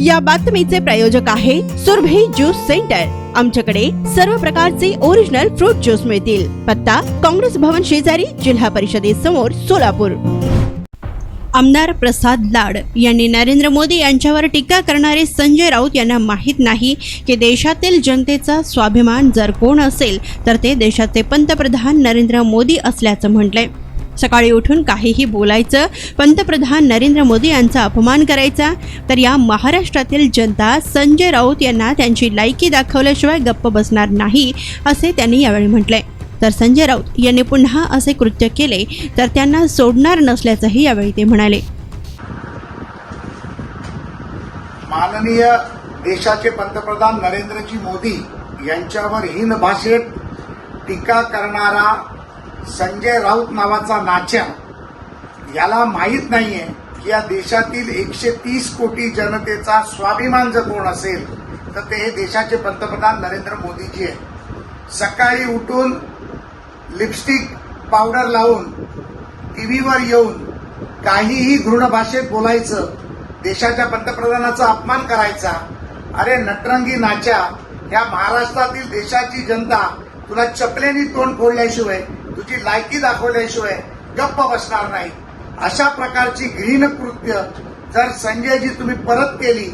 या बातमीचे प्रायोजक आहे सुरभी ज्यूस सेंटर. आमच्याकडे सर्व प्रकारचे ओरिजिनल फ्रूट ज्यूस मिळतील. पत्ता काँग्रेस भवन शेजारी जिल्हा परिषदेसमोर सोलापूर. आमदार प्रसाद लाड यांनी नरेंद्र मोदी यांच्यावर टीका करणारे संजय राऊत यांना माहीत नाही की देशातील जनतेचा स्वाभिमान जर कोण असेल तर ते देशाचे पंतप्रधान नरेंद्र मोदी असल्याचं म्हटलंय. सकाळी उठून काहीही बोलायचं. पंतप्रधान नरेंद्र मोदी यांचा अपमान करायचा. तर या महाराष्ट्रातील जनता संजय राऊत यांना त्यांची लायकी दाखवल्याशिवाय गप्प बसणार नाही असे त्यांनी यावेळी म्हटलंय तर संजय राऊत यांनी पुन्हा असे कृत्य केले तर त्यांना सोडणार नसल्याचंही यावेळी ते म्हणाले. माननीय देशाचे पंतप्रधान नरेंद्रजी मोदी यांच्यावर हीन भाषेत टीका करणारा संजय राऊत नावाचा नाच्या याला माहीत नाहीये की या देशातील एकशे तीस कोटी जनतेचा स्वाभिमान जर कोण असेल तर ते हे देशाचे पंतप्रधान नरेंद्र मोदीजी आहे सकाळी उठून लिपस्टिक पावडर लावून टी व्हीवर येऊन काहीही घृण भाषेत बोलायचं देशाच्या पंतप्रधानाचा अपमान करायचा अरे नटरंगी नाच्या या महाराष्ट्रातील देशाची जनता तुला चपलेनी तोंड फोडल्याशिवाय तुझी लायकी दाखवल्याशिवाय गप्प बसणार नाही. अशा प्रकारची घृण कृत्य जर संजयजी तुम्ही परत केली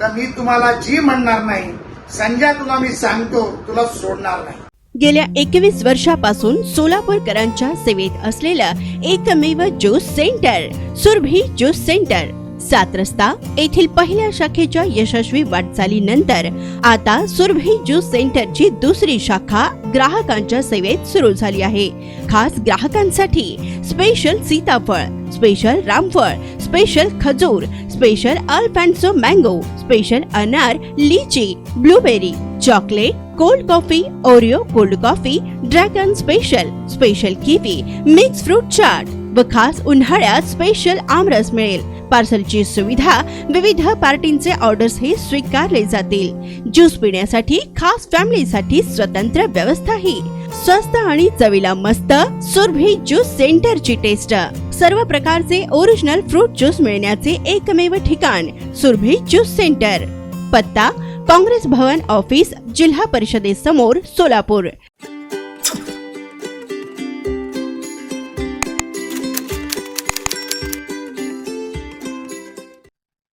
तर मी तुम्हाला जी म्हणणार नाही संजय तुला मी सांगतो तुला सोडणार नाही. गेल्या एकवीस वर्षापासून सोलापूरकरांच्या सेवेत असलेलं एकमेव juice centre Surabhi juice centre. Saat Rasta येथील पहिल्या शाखेच्या यशस्वी वाटचालीनंतर आता सुरभी ज्यूस सेंटरची दुसरी शाखा ग्राहकांच्या सेवेत सुरू झाली आहे. खास ग्राहकांसाठी स्पेशल सीताफळ स्पेशल रामफळ स्पेशल खजूर स्पेशल अल्फॅन्सो मँगो स्पेशल अनार लिची blueberry chocolate cold coffee Oreo cold coffee dragon special special kiwi mix fruit chaat व खास उन्हाळ्यात स्पेशल आमरस मिळेल. पार्सलची सुविधा विविध पार्टींचे ऑर्डर्स हे स्वीकारले जातील. ज्यूस पिण्यासाठी खास फॅमिलीसाठी स्वतंत्र व्यवस्थाही. स्वस्त आणि चवीला मस्त सुरभी ज्यूस सेंटरची टेस्ट सर्व प्रकारचे ओरिजिनल फ्रूट ज्यूस मिळण्याचे एकमेव ठिकाण सुरभी ज्यूस सेंटर पत्ता काँग्रेस भवन ऑफिस जिल्हा परिषदेसमोर सोलापूर.